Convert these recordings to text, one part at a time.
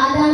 ആദാ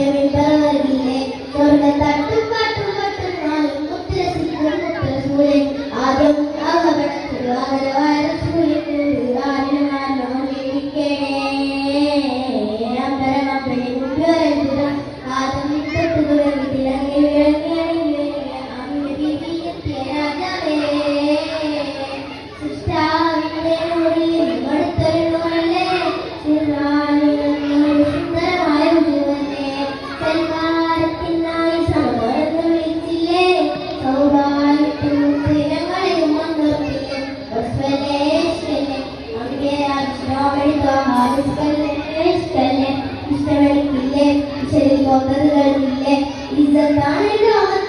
Amen. നോവെഴുതുക ആലോചിക്കല്ലേ ഇഷ്ടമല്ലേ ഇഷ്ടമല്ലേ ഇല്ലേ ശരി പോകുന്നതുകളില്ലേ ഇതെന്താണ് എഴുതാവുന്നത്